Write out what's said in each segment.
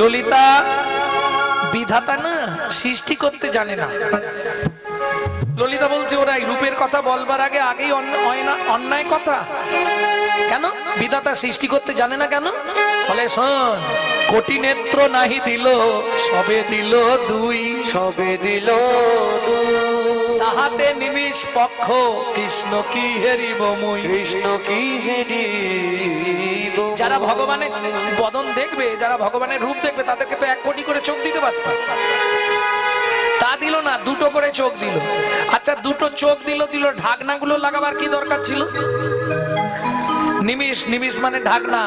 ললিতা বিধাতা না সৃষ্টি করতে জানে না। ললিতা বলছে ওরাই রূপের কথা বলবার আগে আগেই অন্যায় কথা? কেন? বিধাতা সৃষ্টি করতে জানে না কেন? বলে শোন কোটি নেত্র নাহি দিল সবে দিল দুই। সবে দিল তাহাতে নিমিষ পক্ষ কৃষ্ণ কি হেরিব মুই? কৃষ্ণ কি হেরি যারা ভগবানের বদন দেখবে, যারা ভগবানের রূপ দেখবে, তাদেরকে তো এক কোটি করে চোখ দিতে পারত। তা দিল না, দুটো করে চোখ দিল। আচ্ছা দুটো চোখ দিল দিল, ঢাকনাগুলো লাগাবার কি দরকার ছিল? নিমিষ নিমিষ মানে ঢাকনা।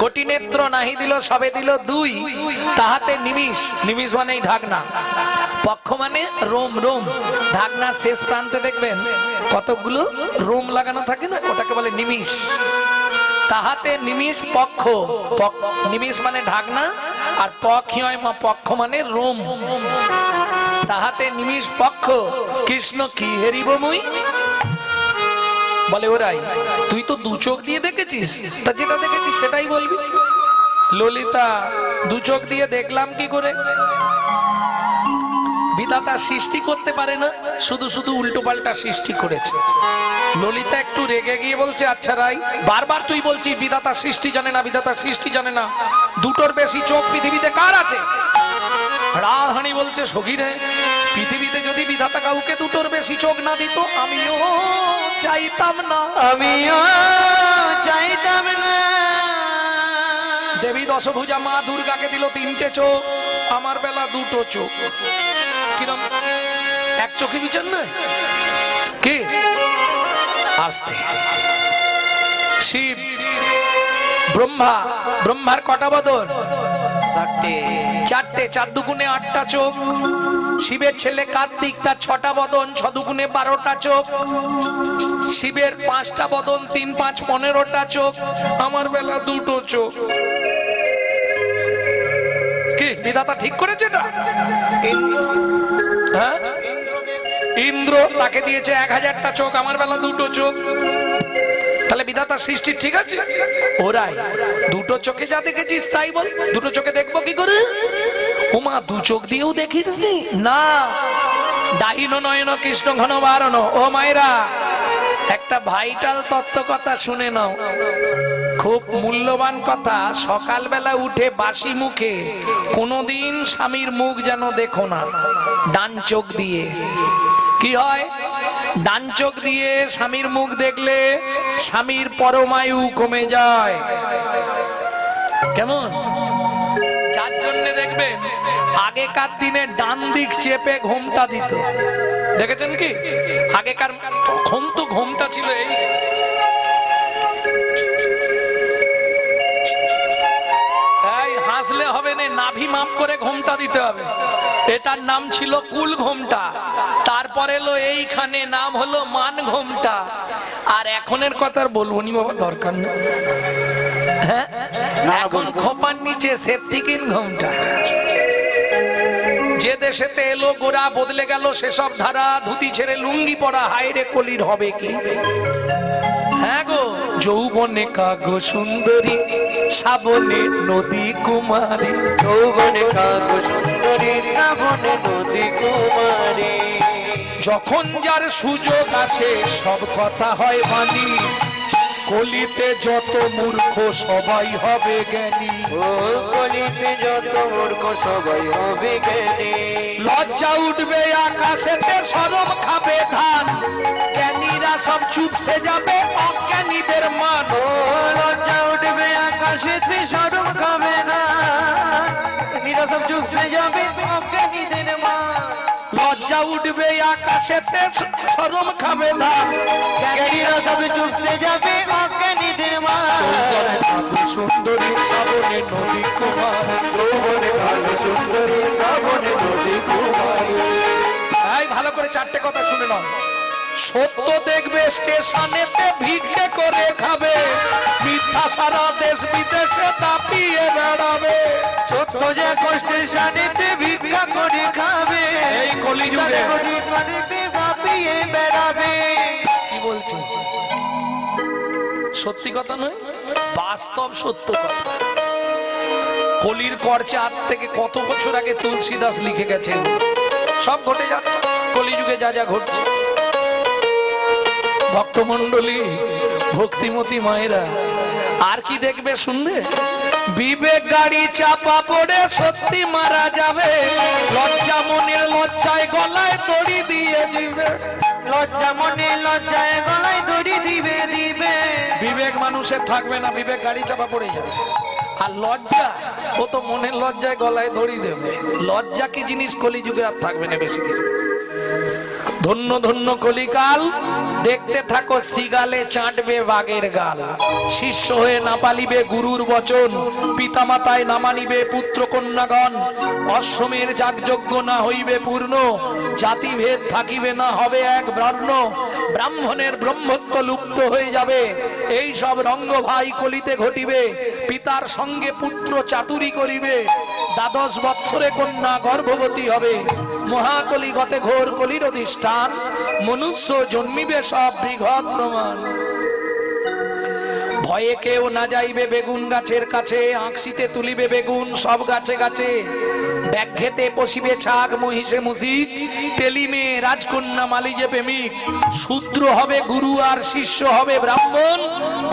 কোটি নেত্র নাহি দিল, সবে দিল দুই। তাহাতে নিমিষ নিমিষ মানেই ঢাকনা। পক্ষ মানে রোম রোম। ঢাকনা শেষ প্রান্তে দেখবেন কতগুলো রোম লাগানো থাকে না, ওটাকে বলে নিমিষ। তাহাতে নিমিষ পক্ষ, পক- নিমিষ মানে ঢাকনা, আর পক্ষিয় পক্ষ মানে রোম। তাহাতে নিমিষ পক্ষ, কৃষ্ণ কি হেরিব মুই? বলে, ওরাই, তুই তো দু চোখ দিয়ে দেখেছিস? তা যেটা দেখেছিস সেটাই বলবি। ললিতা, দু চোখ দিয়ে দেখলাম কি করে? বিধাতা সৃষ্টি করতে পারে না শুধু শুধু উল্টো পাল্টা সৃষ্টি করেছে। ললিতা একটু রেগে গিয়ে বলছে আচ্ছা রাই বারবার তুই বলছিস বিধাতা সৃষ্টি জানে না বিধাতা সৃষ্টি জানে না। দুটোর বেশি চোখ পৃথিবীতে কার আছে? রাধানি বলছে সগিরে পৃথিবীতে যদি বিধাতা কাউকে দুটোর বেশি চোখ না দিত আমিও চাইতাম না। আমিও চাইতাম না। দেবী দশভুজা মা দুর্গাকে দিল তিনটে চোখ আমার বেলা দুটো চোখ। কিরম? এক চোখে বিচার না কে? আসতে। শিব। ব্রহ্মা। ব্রহ্মার কটা বদন? চারটে। চার দুগুণে আটটা চোখ। শিবের ছেলে কার্তিক তার ছটা বদন ছ দুগুণে বারোটা চোখ। শিবের পাঁচটা বদন তিন পাঁচ পনেরোটা চোখ। আমার বেলা দুটো চোখ। কি? বিধাতা ঠিক করেছে এটা? তাকে দিয়েছে এক হাজারটা চোখ, আমার বেলা দুটো চোখ। তাহলে বিধাতার সৃষ্টি ঠিক আছে? ওরাই। দুটো চোখে যা দেখেছিস তাই বল। দুটো চোখে দেখব কি করে? উমা, দু চোখ দিয়েও দেখিস না? ডাহিন নয়ন, কৃষ্ণ ঘন বারণ। ও মায়েরা, একটা ভাইটাল তত্ত্ব কথা শুনে নাও। খুব মূল্যবান কথা। সকালবেলা উঠে বাসি মুখে, কোনোদিন স্বামীর মুখ যেন দেখো না। ডান চোখ দিয়ে। কি হয়? ডান চোখ দিয়ে স্বামীর মুখ দেখলে স্বামীর পরমায়ু কমে যায়। কেমন? যার জন্য দেখবেন, আগেকার দিনে ডান দিক চেপে ঘোমটা দিত। দেখেছেন কি? আগেকার ঘোম তো ঘোমটা ছিল এই নাভি মাপ করে ঘোমটা দিতে হবে। এটার নাম ছিল কুল ঘোমটা। তারপর এলো এইখানে নাম হলো মান ঘোমটা। আর এখনের কথা আর বলব নি বাবা দরকার নেই। হ্যাঁ? এখন খোপার নিচে সেফটিকিন ঘোমটা। যে দেশেতে এলো গোড়া বদলে গেল সেসব ধারা ধুতি ছেড়ে লুঙ্গি পরা হাইরে কলির হবে কি? হ্যাঁ গো। যৌবনে কাগো সুন্দরী। শ্রাবণে নদী কুমারী যৌবনে কাক সুন্দরী শ্রাবণে নদী কুমারী। যখন যার সুযোগ আসে সব কথা হয় মানি কলিতে যত মূর্খ সবাই হবে জ্ঞানী। ও কলিতে যত মূর্খ সবাই হবে জ্ঞানী। লজ্জা উঠবে আকাশেতে সরব খাবে ধান। জ্ঞানীরা সব চুপসে যাবে অজ্ঞানীদের মান লজ্জা উঠবে আকাশেতে সরম খাবে না। এরা সব চুপসে যাবে অজ্ঞানীদের লজ্জা উঠবে আকাশেতে সরম খাবে জ্ঞানীরা সব চুপসে যাবে অজ্ঞানীদের মা সুন্দরী শ্রাবণে নদী কুমার। যৌবনে কালো সুন্দরী শ্রাবণে নদী কুমারী। ভালো করে চারটে কথা শুনে নাও। সত্য দেখবে স্টেশনেতে ভিক্ষে করে খাবে। মিথ্যা সারা দেশ বিদেশে দাপিয়ে বেড়াবে। সত্য যে সানিতে ভিক্ষা করে খাবে। এই কলিযুগে। পানিতে ভাপিয়ে বেড়াবে। কি বলছে? সত্যি কথা নয় বাস্তব সত্য কথা। কলির করছে আজ থেকে কত বছর আগে তুলসীদাস লিখে গেছেন? সব ঘটে যাচ্ছে কলিযুগে যা যা ঘটছে। ভক্তমন্ডলী ভক্তিমতী মায়েরা আর কি দেখবে শুনবে? বিবেক গাড়ি চাপা পড়ে সত্যি মারা যাবে। লজ্জা মনের লজ্জায় গলায় দড়ি দিয়ে দিবে। লজ্জা মনে লজ্জায় গলায় দড়ি দিবে দিবে। বিবেক মানুষের থাকবে না বিবেক গাড়ি চাপা পড়ে যাবে। আর লজ্জা ও তো মনের লজ্জায় গলায় দড়ি দেবে। লজ্জা কি জিনিস কলিযুগে আর থাকবে না বেশি দিন। ধন্য ধন্য কলিকাল, দেখতে থাকো শ্রীগালে চাটবে বাগের গাল। শিষ্য হয়ে না পালিবে গুরুর বচন, পিতামাতায় না মানিবে পুত্র কন্যাগণ। অশ্বমের যাগযজ্ঞ না হইবে পূর্ণ, জাতিভেদ থাকিবে না হবে এক ব্রাহ্মণ ব্রাহ্মণের ব্রহ্মত্ব লুপ্ত হয়ে যাবে। এই সব রঙ্গ ভাই কলিতে ঘটিবে, পিতার সঙ্গে পুত্র চাতুরি করিবে। দ্বাদশ বৎসরে কন্যা গর্ভবতী হবে। মহাকলি গতে ঘোর কলির অধিষ্ঠান, মনুষ্য জন্মিবে সব বৃহৎ প্রমাণ। ভয়ে কেউ না যাইবে বেগুন গাছের কাছে আঁকশিতে তুলিবে বেগুন সব গাছে গাছে। ব্যাঘ্যেতে পশিবে ছাগ, মহিষে মুসিক তেলিমে রাজকন্যা মালিজে প্রেমিক। শূদ্র হবে গুরু আর শিষ্য হবে ব্রাহ্মণ,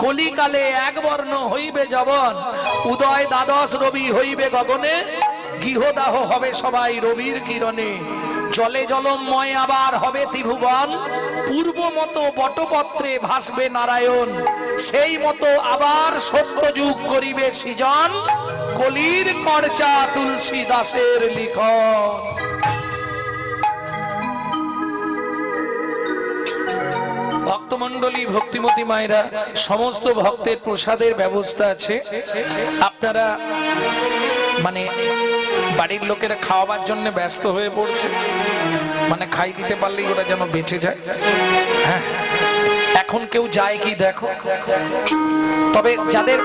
কলিকালে এক বর্ণ হইবে জবন। উদয় দ্বাদশ রবি হইবে গগনে গৃহদাহ হবে সবাই রবির কিরণে। জলে জলময় আবার হবে ত্রিভুবন। পূর্ব মতো বটপত্রে ভাসবে নারায়ণ। সেই মতো আবার সত্যযুগ করিবে সৃজন। কলির কর্চা তুলসী দাসের লিখন। ভক্তমন্ডলী ভক্তিমতী মায়েরা, সমস্ত ভক্তের প্রসাদের ব্যবস্থা আছে। আপনারা মানে বাড়ির লোকেরা খাওয়াবার জন্য ব্যস্ত হয়ে পড়ছে। মানে খাই দিতে পারলেই ওরা যেন বেঁচে যায়। হ্যাঁ। এখন কেউ যায় কি দেখো? তবে যাদের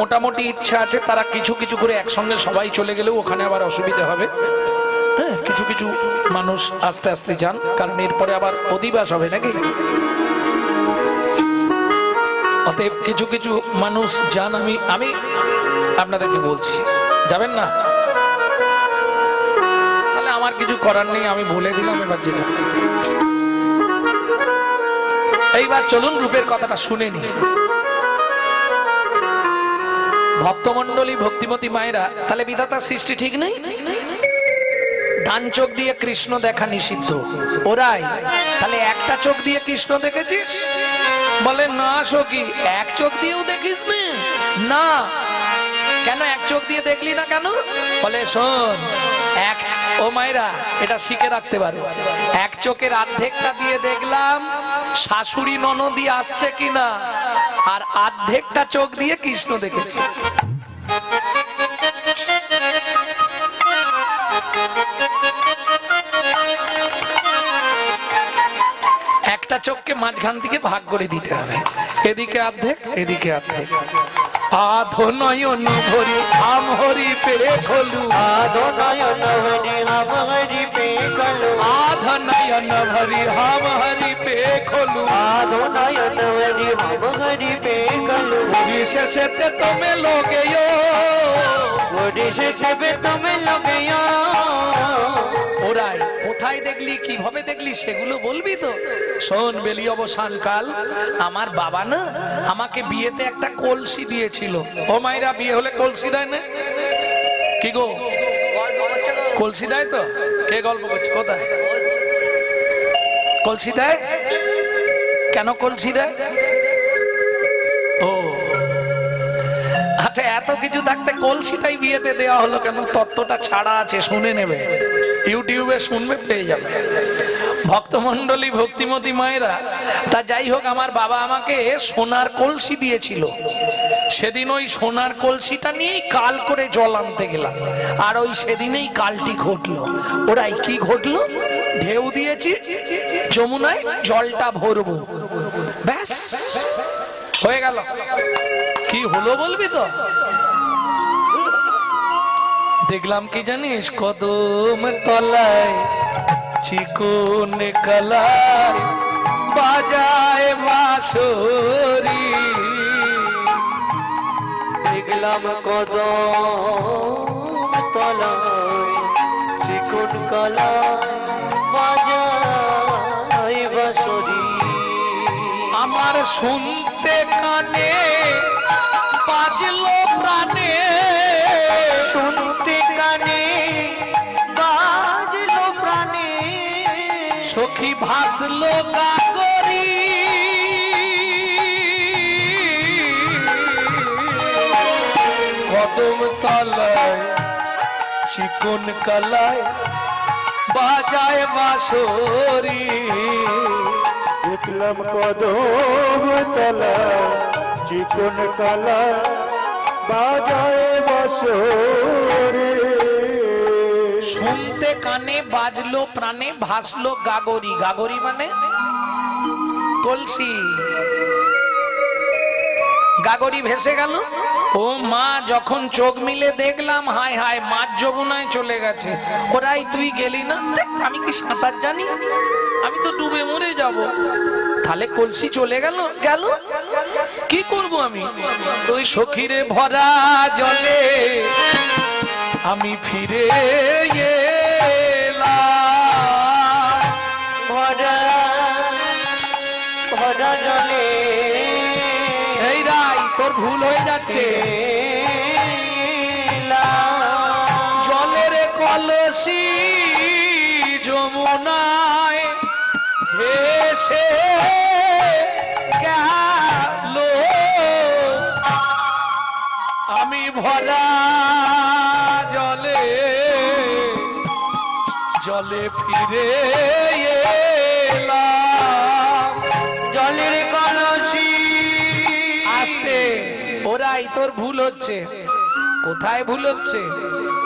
মোটামুটি ইচ্ছা আছে, তারা কিছু কিছু করে একসঙ্গে সবাই চলে গেলেও ওখানে আবার অসুবিধা হবে। হ্যাঁ কিছু কিছু মানুষ আস্তে আস্তে যান, কারণ এরপরে আবার অধিবাস হবে নাকি? অতএব কিছু কিছু মানুষ যান, আমি আমি আপনাদেরকে বলছি, যাবেন না? কিছু করার নেই, আমি বলে দিলাম এবার যেতে এইবার চলুন রূপের কথাটা শুনে নি ভক্তমন্ডলী ভক্তিমতী মায়েরা, তাহলে বিধাতার সৃষ্টি ঠিক নেই? ডান চোখ দিয়ে কৃষ্ণ দেখা নিষিদ্ধ। ওরাই, তাহলে একটা চোখ দিয়ে কৃষ্ণ দেখেছিস? বলে, না সখী, এক চোখ দিয়েও দেখিস? না, কেন এক চোখ দিয়ে দেখলি না কেন? বলে, শোন এক, ও মায়েরা, এটা শিখে রাখতে পারে। এক চোখের অর্ধেকটা দিয়ে দেখলাম, শাশুড়ি ননদি আসছে কিনা, আর অর্ধেকটা চোখ দিয়ে কৃষ্ণ দেখেছি। একটা চোখকে মাঝখান থেকে ভাগ করে দিতে হবে। এদিকে অর্ধেক এদিকে অর্ধেক আধো নয়ন ভরি আম হরি পেরে খোলু। আধো নয়ন ভরি আম হরি পে কলু আধ নয়ন ভরি হাম হরি পে খোলু আদো নয়ন হরি রাম হরি পে কলু বিশেষতে তুমি লোগে ওড়িশে সেবে তুমি লগেয়া ওরাই কোথায় দেখলি কীভাবে দেখলি সেগুলো বলবি তো শোন বেলি অবসান কাল আমার বাবা না আমাকে বিয়েতে একটা কলসি দিয়েছিল ও মাইরা বিয়ে হলে কলসি দেয় না কি গো কলসি দেয় তো কে গল্প করছে? কোথায়? কলসি দেয়? কেন কলসি দেয়? ও। আচ্ছা এত কিছু থাকতে কলসিটাই বিয়েতে দেওয়া হলো কেন? তত্ত্বটা ছাড়া আছে, শুনে নেবে। ইউটিউবে শুনবে, পেয়ে যাবে। ভক্তমন্ডলী ভক্তিমতী মায়েরা, তা যাই হোক, আমার বাবা আমাকে সোনার কলসি দিয়েছিল। সেদিন ওই সোনার কলসিটা নিয়েই কাল করে জল আনতে গেলাম। আর ওই সেদিনেই কালটি ঘটলো। ওরাই কি ঘটলো? ঢেউ দিয়েছি, যমুনায় জলটা ভরবো। ব্যাস, হয়ে গেল। কি হলো বলবি তো? দেখলাম কি জানিস, কদম তলায় চিকন কলায় বাজায় বাঁশরি। দেখলাম কত কলায় চিকন কলায় বাজাই বাঁশরি। আমার শুনতে কানে ভাসলো গাগরি কদম তলায় চিকন কালায় বাজায় বাঁশরি। দেখলাম কদম তলা চিকন কালা বাজায় বাঁশরি। শুনতে কানে, বাজলো প্রাণে, ভাসলো গাগরি। গাগরি মানে? কলসি। গাগরি ভেসে গেল। ও মা, যখন চোখ মিলে দেখলাম, হায় হায় মাছ যমুনায় চলে গেছে। ওরাই, তুই গেলি না? আমি কি সাঁতার জানি? আমি তো ডুবে মরে যাব। তাহলে কলসি চলে গেল? গেল। কি করব আমি? ওই সখীরে ভরা জলে আমি ফিরে এলাম। ভরা ভরা জলে। এই রাই তোর ভুল হয়ে যাচ্ছে। জলের কলসি যমুনায় ভেসে গেল। আমি ভরা জলে ফিরে এলাম। জলের কলসি আসতে। ওরাই, তোর ভুল হচ্ছে। কোথায় ভুল হচ্ছে?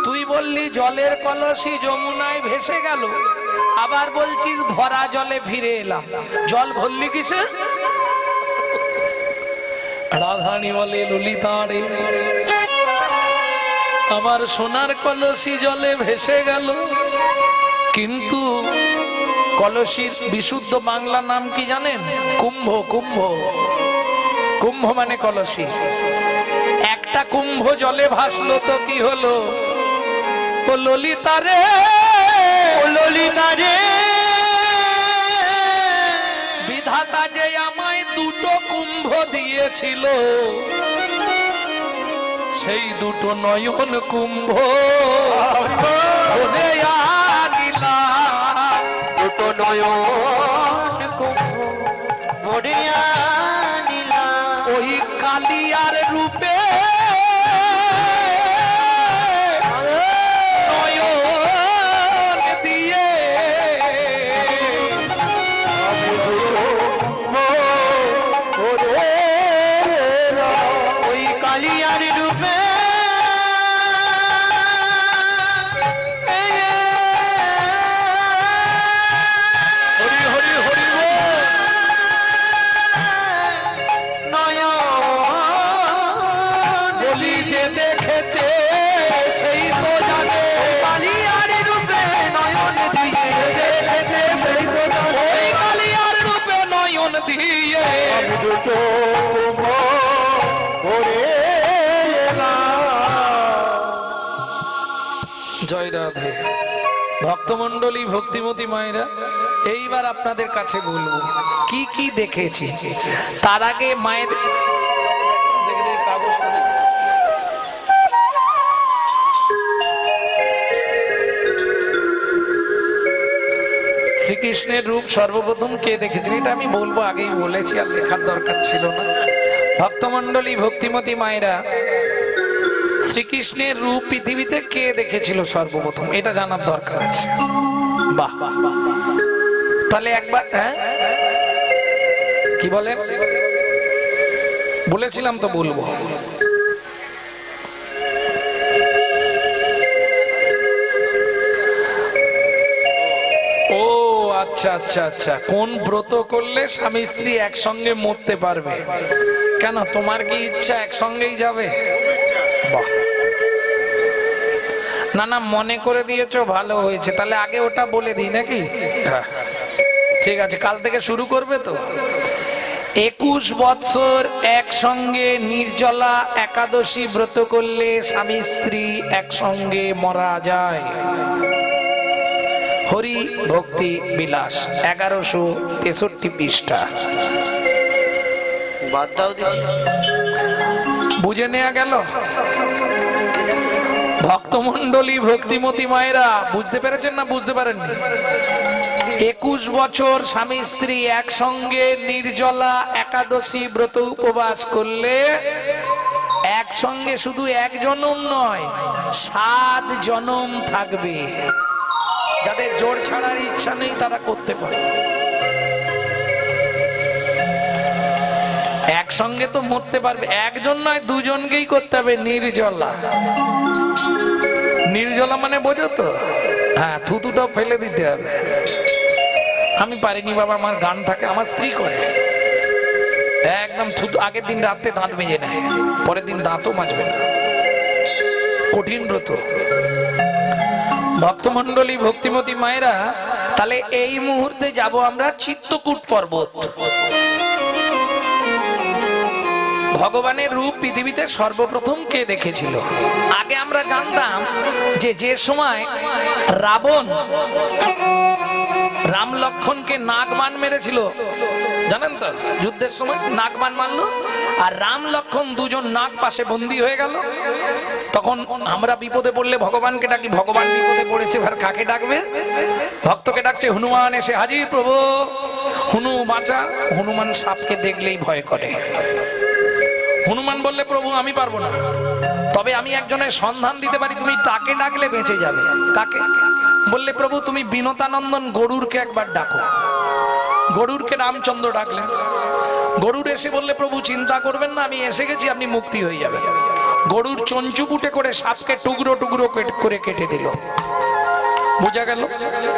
তুই বললি জলের কলসি যমুনায় ভেসে গেল। আবার বলছিস ভরা জলে ফিরে এলাম। জল ভরলি কিসে? রাধানি বলে, ললিতা রে, আমার সোনার কলসি জলে ভেসে গেল। কিন্তু কলসির বিশুদ্ধ বাংলা নাম কি জানেন? কুম্ভ কুম্ভ। কুম্ভ মানে কলসি। একটা কুম্ভ জলে ভাসলো তো কি হলো? ও ললিতা রে। ললিতা রে। বিধাতা যে আমায় দুটো কুম্ভ দিয়েছিল সেই দুটো নয়ন কুম্ভ। ওরে আনিলাম। নয়ন ভরিয়া ভক্তমন্ডলী ভক্তিমতী মায়েরা, এইবার আপনাদের কাছে বলব, কি কি দেখেছি তার আগে মায়ের। শ্রীকৃষ্ণের রূপ সর্বপ্রথম কে দেখেছেন এটা আমি বলব, আগেই বলেছি, আর লেখার দরকার ছিল না ভক্তমন্ডলী ভক্তিমতী মায়েরা শ্রীকৃষ্ণের রূপ পৃথিবীতে কে দেখেছিল সর্বপ্রথম? এটা জানার দরকার আছে। বাহ তাহলে একবার হ্যাঁ? কি বলেন বলেছিলাম তো বলব। ও আচ্ছা আচ্ছা আচ্ছা। কোন ব্রত করলে স্বামী স্ত্রী একসঙ্গে মরতে পারবে? কেন, তোমার কি ইচ্ছা একসঙ্গেই যাবে? না না মনে করে দিয়েছ ভালো হয়েছে। তাহলে আগে ওটা বলে দিই নাকি? হ্যাঁ। ঠিক আছে কাল থেকে শুরু করবে তো? একুশ বৎসর একসঙ্গে নির্জলা একাদশী ব্রত করলে স্বামী স্ত্রী একসঙ্গে মরা যায়। হরি ভক্তি বিলাস এগারোশো তেষট্টি পৃষ্ঠা। বাদ দাও বুঝে নেওয়া গেল? ভক্তমন্ডলী ভক্তিমতী মায়েরা, বুঝতে পেরেছেন না বুঝতে পারেননি? একুশ বছর স্বামী স্ত্রী একসঙ্গে নির্জলা একাদশী ব্রত উপবাস করলে একসঙ্গে শুধু এক জনম নয়, সাত জনম থাকবে। যাদের জোর ছাড়ার ইচ্ছা নেই, তারা করতে পারে। একসঙ্গে তো মরতে পারবে, একজন নয়, দুজনকেই করতে হবে নির্জলা। নির্জলা মানে বোঝো তো? হ্যাঁ থুতুটা ফেলে দিতে হবে। আমি পারিনি বাবা, আমার গান থাকে, আমার স্ত্রী করে। একদম থুতু, আগের দিন রাতে দাঁত মেজে নেয়, পরের দিন দাঁতও মাজবে না। কঠিন ব্রত। ভক্তমন্ডলী ভক্তিমতী মায়েরা, তাহলে এই মুহূর্তে যাব আমরা চিত্তকূট পর্বত। ভগবানের রূপ পৃথিবীতে সর্বপ্রথম কে দেখেছিল? আগে আমরা জানতাম যে যে সময় রাবণ রাম লক্ষণকে নাগবান মেরেছিল। জানেন তো? যুদ্ধের সময় নাগবান মারলো আর রাম লক্ষণ দুজন নাগ পাশে বন্দী হয়ে গেল। তখন আমরা বিপদে পড়লে ভগবানকে ডাকি, ভগবান বিপদে পড়েছে, এবার কাকে ডাকবে? ভক্তকে ডাকছে, হনুমান, এসে হাজির প্রভু। হনু বাঁচা, হনুমান সাপকে দেখলেই ভয় করে। হনুমান বললে, প্রভু, আমি পারব না। তবে আমি একজনের সন্ধান দিতে পারি, তুমি তাকে ডাকলে বেঁচে যাবে। কাকে? বললে, প্রভু, তুমি বিনতানন্দন গরুরকে একবার ডাকো। গরুরকে রামচন্দ্র ডাকলেন। গরুর এসে বললে, প্রভু, চিন্তা করবেন না, আমি এসে গেছি, আপনি মুক্তি হয়ে যাবেন। গরুর চঞ্চু চঞ্চুপুটে করে সাপকে টুকরো টুকরো কেট- করে কেটে দিল। বোঝা গেল?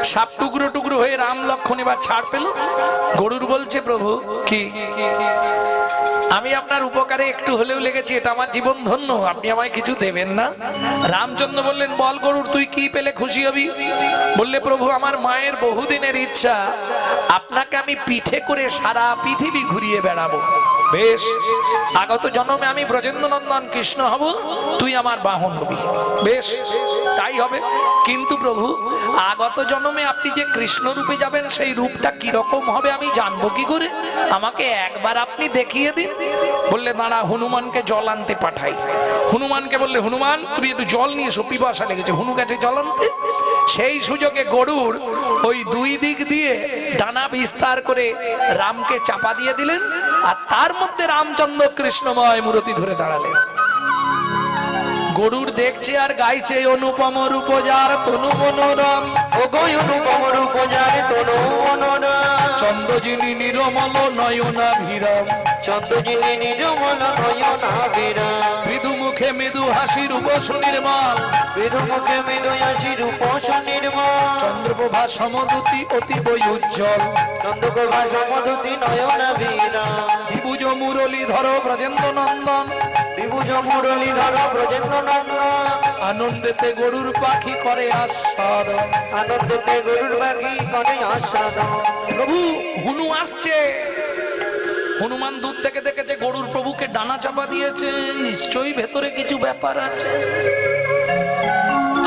সাপ টুকরো টুকরো হয়ে রাম লক্ষণ এবার ছাড় পেল। গরুর বলছে, প্রভু, কি আমি আপনার উপকারে একটু হলেও লেগেছি, এটা আমার জীবন ধন্য, আপনি আমায় কিছু দেবেন না। রামচন্দ্র বললেন, বল গরুর, তুই কি পেলে খুশি হবি? বললে, প্রভু, আমার মায়ের বহুদিনের ইচ্ছা, আপনাকে আমি পিঠে করে সারা পৃথিবী ঘুরিয়ে বেড়াবো। বেশ, আগত জন্মে আমি ব্রজেন্দ্র নন্দন কৃষ্ণ হব, তুই আমার বাহন হবি। বেশ, তাই হবে। কিন্তু প্রভু, আগত জন্মে আপনি যে কৃষ্ণ রূপে যাবেন, সেই রূপটা কীরকম হবে আমি জানব কি করে? আমাকে একবার আপনি দেখিয়ে দিন। বললে, দাঁড়া, হনুমানকে জল আনতে পাঠাই। হনুমানকে বললে, হনুমান, তুমি একটু জল নিয়ে এসো, পিপাসা লেগেছে। হনু গেছে জল আনতে। সেই সুযোগে গরুর ওই দুই দিক দিয়ে ডানা বিস্তার করে রামকে চাপা দিয়ে দিলেন আর তার মধ্যে রামচন্দ্র কৃষ্ণময় মূর্তি ধরে দাঁড়ালেন। গরুর দেখছে আর গাইছে, অনুপম রূপজার তনু মনোরম। অনুপম রূপ যারে তনু চন্দ্রজিনী নিরমল নয়না ভিরম। চন্দ্রজিনী নির্মল নয়না বীরা মৃদু মুখে মৃদু হাসি রূপ সুনির্মল বিরুমুখে মৃদয়াসি রূপ সুনির্মল চন্দ্রপ্রভা সমদুতি অতীব উজ্জ্বল। চন্দ্রপ্রভা সমধুতি নয়না বীরা ত্রিভুজ মুরলী ধর ব্রজেন্দ্র নন্দন। বিভুজ মুরলী ধর ব্রজেন্দ্র নন্দন। আনন্দেতে গরুর পাখি করে আস্বাদ। আনন্দতে গরুর বাকি করে আস্বাদ। প্রভু, হুনু আসছে। হনুমান দূর থেকে দেখেছে গরুর প্রভুকে ডানা চাপা দিয়েছে। নিশ্চয়ই ভেতরে কিছু ব্যাপার আছে।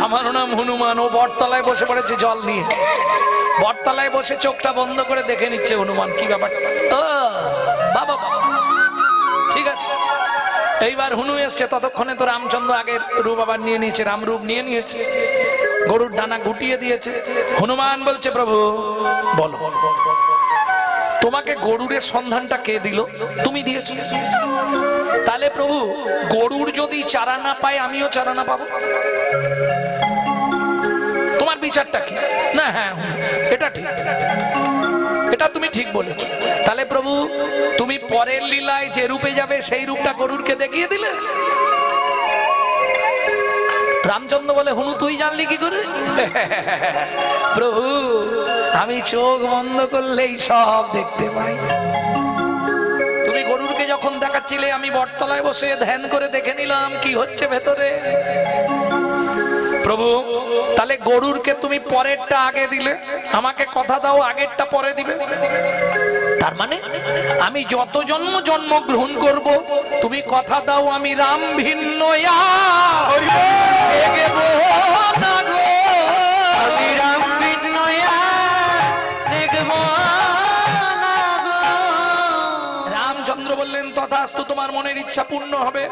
আমার নাম হনুমান। ও বটতলায় বসে পড়েছে, জল নিয়ে। বটতলায় বসে চোখটা বন্ধ করে দেখে নিচ্ছে হনুমান। কি ব্যাপার ও বাবা বাবা। এইবার হুনু এসছে, ততক্ষণে তো রামচন্দ্র আগের রূপ আবার নিয়ে নিয়েছে রামরূপ নিয়ে নিয়েছে। গরুর ডানা গুটিয়ে দিয়েছে। হনুমান বলছে, প্রভু, বলো, তোমাকে গরুরের সন্ধানটা কে দিল? তুমি দিয়েছ। তাহলে প্রভু, গরুর যদি চারা না পায়, আমিও চারা না পাবো। তোমার বিচারটা কি? না হ্যাঁ এটা ঠিক। এটা তুমি ঠিক বলেছ। তাহলে প্রভু, তুমি পরের লীলায় যে রূপে যাবে, সেই রূপটা গরুরকে দেখিয়ে দিলে? রামচন্দ্র বলে, হুনু, তুই জানলি কি করে? প্রভু, আমি চোখ বন্ধ করলেই সব দেখতে পাই। তুমি গরুরকে যখন দেখাচ্ছিলে, আমি বটতলায় বসে ধ্যান করে দেখে নিলাম, কি হচ্ছে ভেতরে। প্রভু, তাহলে গরুরকে তুমি পরেরটা আগে দিলে। আমাকে কথা দাও, আগেরটা পরে দিবে। তার মানে আমি যত জন্ম জন্ম গ্রহণ করব, তুমি কথা দাও, আমি রাম ভিন্ন। রামচন্দ্র বললেন, তথাস্তু তোমার মনের ইচ্ছা পূর্ণ হবে।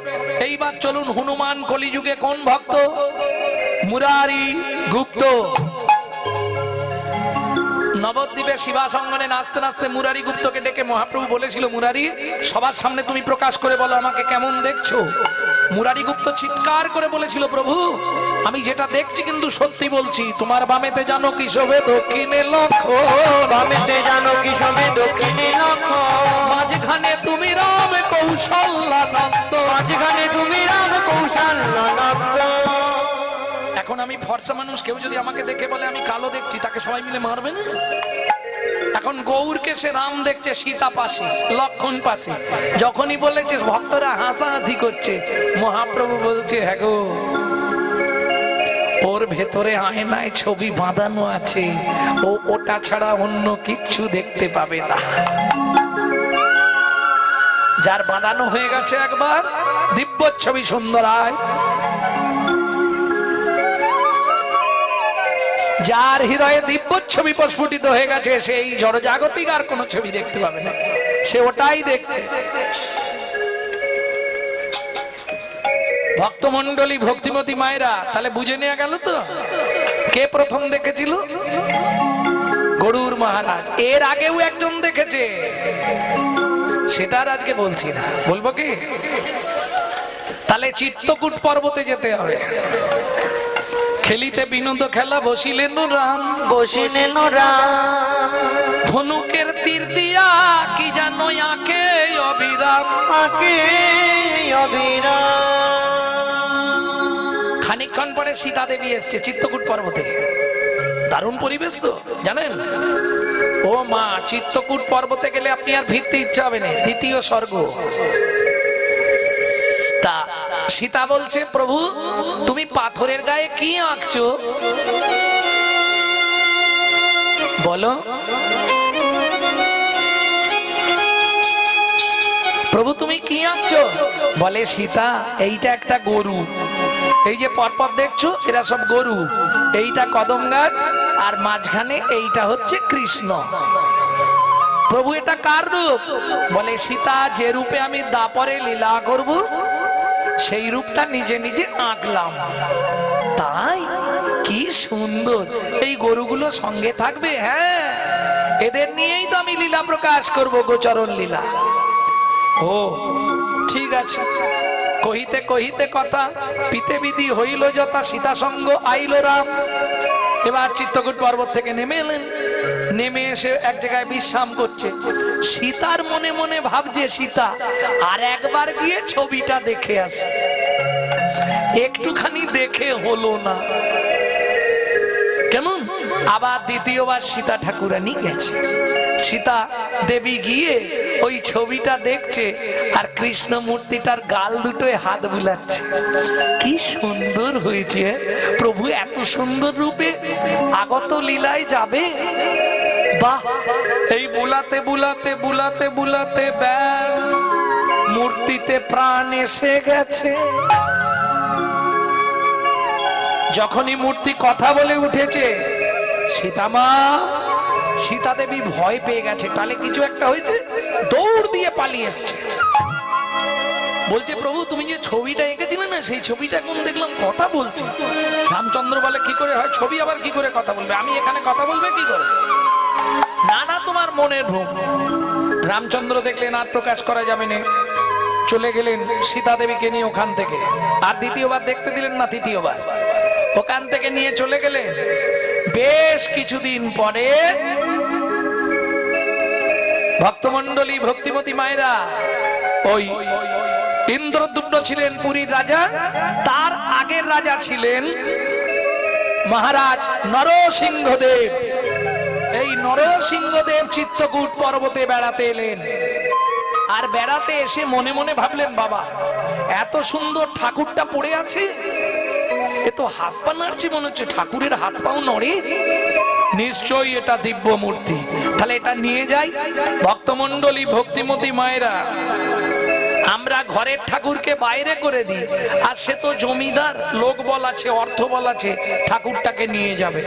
এইবার চলুন হনুমান কলিযুগে কোন ভক্ত মুরারি গুপ্ত। নবদ্বীপে শিবা সঙ্গনে নাচতে নাচতে মুরারি গুপ্তকে ডেকে মহাপ্রভু বলেছিল, মুরারি, সবার সামনে তুমি প্রকাশ করে বলো আমাকে কেমন দেখছ? মুরারি গুপ্ত চিৎকার করে বলেছিল, প্রভু, আমি যেটা দেখছি কিন্তু সত্যি বলছি, তোমার বামেতে জানো কি শোভে, দক্ষিণে লক্ষ্য, বামেতে জানো কি সবে দক্ষিণে লক্ষ্য। মাঝখানে তুমি রাম কৌশল্যানন্দ মাঝখানে তুমি রাম কৌশল নন্দ এখন আমি ফর্সা মানুষ, কেউ যদি আমাকে দেখে বলে আমি কালো দেখছি, তাকে সবাই মিলে মারবে না এখন গৌরকে সে রাম দেখছে, সীতা পাশে, লক্ষণ পাশে। যখনই বলেছে ভক্তরা হাসাহাসি করছে, মহাপ্রভু বলছে হ্যাঁ গো, ওর ভেতরে আয়নায় ছবি বাঁধানো আছে, ও ওটা ছাড়া অন্য কিচ্ছু দেখতে পাবে না। যার বাঁধানো হয়ে গেছে একবার দিব্য ছবি সুন্দরায় যার হৃদয়ে দিব্য ছবি প্রস্ফুটিত হয়ে গেছে সেই জড়জাগতিক আর কোনো ছবি দেখতে পাবে না। সে ওটাই দেখছে। ভক্তমন্ডলী ভক্তিমতী মায়েরা, তাহলে বুঝে নেওয়া গেল তো? কে প্রথম দেখেছিল? গরুর মহারাজ। এর আগেও একজন দেখেছে। সেটার আজকে বলছি না। বলব কি? তাহলে চিত্তকূট পর্বতে যেতে হবে। খেলিতে বিনোদ খেলা বসিলেন রাম বসিলেন রাম ধনুকের তীর দিয়া কি জানো আঁকে অবিরাম। আকে অবিরাম। খানিকক্ষণ পরে সীতা দেবী এসছে চিত্তকূট পর্বতে। দারুণ পরিবেশ তো জানেন? ও মা চিত্তকূট পর্বতে গেলে আপনি আর ফিরতে ইচ্ছা হবে না দ্বিতীয় স্বর্গ। সীতা বলছে, প্রভু, তুমি পাথরের গায়ে কি আঁকছো? বলো। প্রভু, তুমি কি আঁকছো? বলে সীতা, এইটা একটা গরু। এই যে পরপর দেখছ, এরা সব গরু। এইটা কদম গাছ, আর মাঝখানে এইটা হচ্ছে কৃষ্ণ। প্রভু, এটা কার রূপ? বলে সীতা, যে রূপে আমি দাপরে লীলা করব সেই রূপটা নিজে নিজে আঁকলাম। তাই কি সুন্দর। এই গরুগুলো সঙ্গে থাকবে? হ্যাঁ। এদের নিয়েই তো আমি লীলা প্রকাশ করব, গোচরণ লীলা। ও, ঠিক আছে। কহিতে কহিতে কথা পিতে বিধি হইল যথা সীতা সঙ্গ আইল রাম। এবার চিত্তকূট পর্বত থেকে নেমে এলেন। নেমে এসে এক জায়গায় বিশ্রাম করছে। সীতার মনে মনে ভাবছে, সীতা, আর একবার গিয়ে ছবিটা দেখে আসে। একটুখানি দেখে হলো না। কেমন আবার দ্বিতীয়বার সীতা ঠাকুরানি গেছে। সীতা দেবী গিয়ে ওই ছবিটা দেখছে আর কৃষ্ণ মূর্তিটার গাল দুটোয় হাত বুলাচ্ছে। কি সুন্দর হয়েছে প্রভু, এত সুন্দর রূপে আগত লীলায় যাবে? বাহ! এই বুলাতে বুলাতে বুলাতে বুলাতে ব্যাস, মূর্তিতে প্রাণ এসে গেছে। যখনই মূর্তি কথা বলে উঠেছে, সীতামা সীতা দেবী ভয় পেয়ে গেছে। তাহলে কিছু একটা হয়েছে? দৌড় দিয়ে পালিয়ে এসছে। বলছে, প্রভু, তুমি যে ছবিটা এঁকেছিলে না, সেই ছবিটা এখন দেখলাম কথা বলছে। রামচন্দ্র বলে, কি করে হয়? ছবি আবার কি করে কথা বলবে? আমি এখানে কথা বলবে কি করে? না না, তোমার মনের ভ্রম। রামচন্দ্র দেখলেন, আর প্রকাশ করা যাবে না। চলে গেলেন সীতা দেবীকে নিয়ে ওখান থেকে। আর দ্বিতীয়বার দেখতে দিলেন না, তৃতীয়বার। ওখান থেকে নিয়ে চলে গেলেন। বেশ কিছুদিন পরে ভক্তমন্ডলী ভক্তিমতী মায়েরা, ওই ইন্দ্রদুম্ন ছিলেন পুরীর রাজা, তার আগের রাজা ছিলেন মহারাজ নরসিংহদেব। এই নরসিংহদেব চিত্রকূট পর্বতে বেড়াতে এলেন। আর বেড়াতে এসে মনে মনে ভাবলেন, বাবা, এত সুন্দর ঠাকুরটা পড়ে আছে। এ তো হাত পা নাড়ছে মনে হচ্ছে, ঠাকুরের হাত পাও নড়ে। নিশ্চয়ই এটা দিব্য মূর্তি তাহলে এটা নিয়ে যাই। ভক্তমন্ডলী ভক্তিমতী মায়েরা, আমরা ঘরের ঠাকুরকে বাইরে করে দিই। আর সে তো জমিদার, লোক বল আছে, অর্থ বল আছে, ঠাকুরটাকে নিয়ে যাবে।